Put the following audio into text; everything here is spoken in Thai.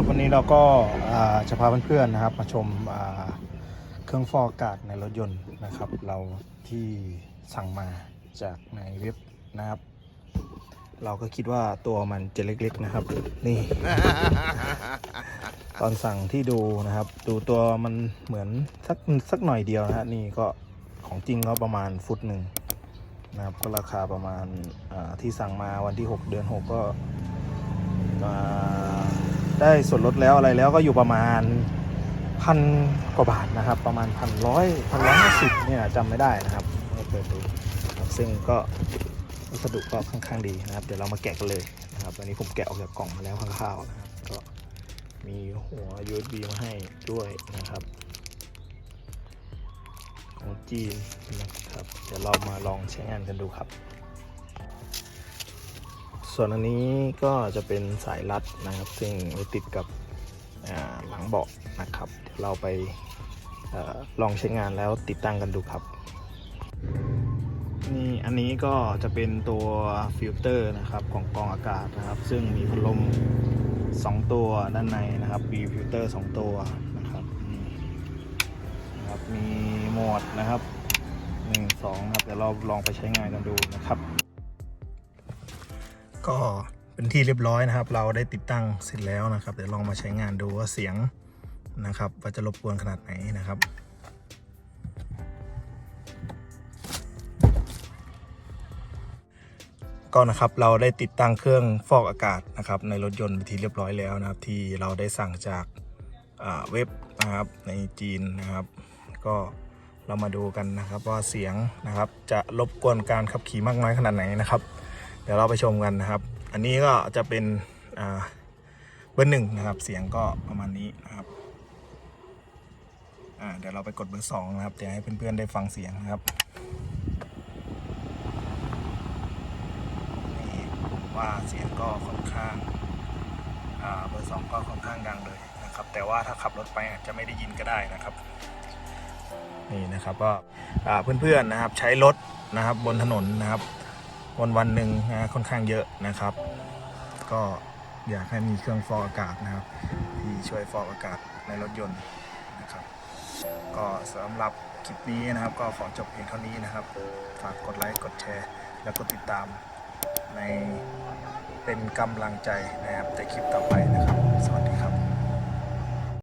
ครับวันนี้เราก็อ่าจะพาเพื่อนๆนะครับ มาชมอ่าเครื่องฟอกอากาศในรถยนต์นะครับ เราที่สั่งมาจากในเว็บนะครับ เราก็คิดว่าตัวมันจะเล็กๆนะครับ นี่ ตอนสั่งที่ดูนะครับ ดูตัวมันเหมือนสักสักหน่อยเดียวนะฮะนี่ก็ของจริงก็ประมาณฟุตหนึ่งนะครับ ก็ราคาประมาณอ่าที่สั่งมาวันที่ 6 เดือน 6 ก็อ่า ได้ส่วนลดแล้วอะไรแล้วก็อยู่ประมาณพันกว่าบาทนะครับ ประมาณพันร้อยพันร้อยห้าสิบเนี่ยจำไม่ได้นะครับไม่เปิดดูครับซึ่งก็วัสดุก็ค่อนข้างดีนะครับ เดี๋ยวเรามาแกะกันเลยนะครับอันนี้ผมแกะออกจากกล่องมาแล้วข้างๆนะครับก็มีหัว USB มาให้ด้วยนะครับ ของจีนนะครับ เดี๋ยวเรามาลองใช้งานกันดูครับ ส่วนอันนี้ก็จะเป็นสายรัดนะครับ ซึ่งไว้ติดกับหลังเบาะนะครับเดี๋ยวเราไปอลองใช้งานแล้วติดตั้งกันดูครับนี่อันนี้ก็จะเป็นตัวฟิลเตอร์นะครับของกองอากาศนะครับ ซึ่งมีพัดลม2 ตัวด้านในนะครับมีฟิลเตอร์2ตัวนะครับนี่นะครับมีโหมดนะครับ1 2ครับเดี๋ยวเราลองไปใช้งานกันดูนะครับ ก็เป็นที่เรียบร้อยนะครับ เราได้ติดตั้งเสร็จแล้วนะครับ เดี๋ยวลองมาใช้งานดูว่าเสียงนะครับว่าจะรบกวนขนาดไหนนะครับก็นะครับเราได้ติดตั้งเครื่องฟอกอากาศนะครับในรถยนต์ไปนที่เรียบร้อยแล้วนะครับ ที่เราได้สั่งจากาเว็บนะครับในจีนนะครับ ก็เรามาดูกันนะครับว่าเสียงนะครับจะรบกวนการขับขี่มากน้อยขนาดไหนนะครับ ดี๋ยวเราไปชมกันนะครับ อันนี้ก็จะเป็นอ่าเบอร์หนึ่งนะครับ เสียงก็ประมาณนี้นะครับอ่าเดี๋ยวเราไปกดเบอร์สองนะครับเดี๋ยวให้เพื่อนๆได้ฟังเสียงนะครับนี่ว่าเสียงก็ค่อนข้างอ่าเบอร์สองก็ค่อนข้างดังเลยนะครับ แต่ว่าถ้าขับรถไปอาจจะไม่ได้ยินก็ได้นะครับนี่นะครับก็อ่าเพื่อนๆนะครับใช้รถนะครับบนถนนนะครับ วันวันหนึ่งนะค่อนข้างเยอะนะครับ ก็อยากให้มีเครื่องฟอกอากาศนะครับ ที่ช่วยฟอกอากาศในรถยนต์นะครับ ก็สำหรับคลิปนี้นะครับ ก็ขอจบเพียงเท่านี้นะครับฝากกดไลค์กดแชร์ แล้วก็ติดตามในเป็นกำลังใจนะครับในคลิปต่อไปนะครับ สวัสดีครับ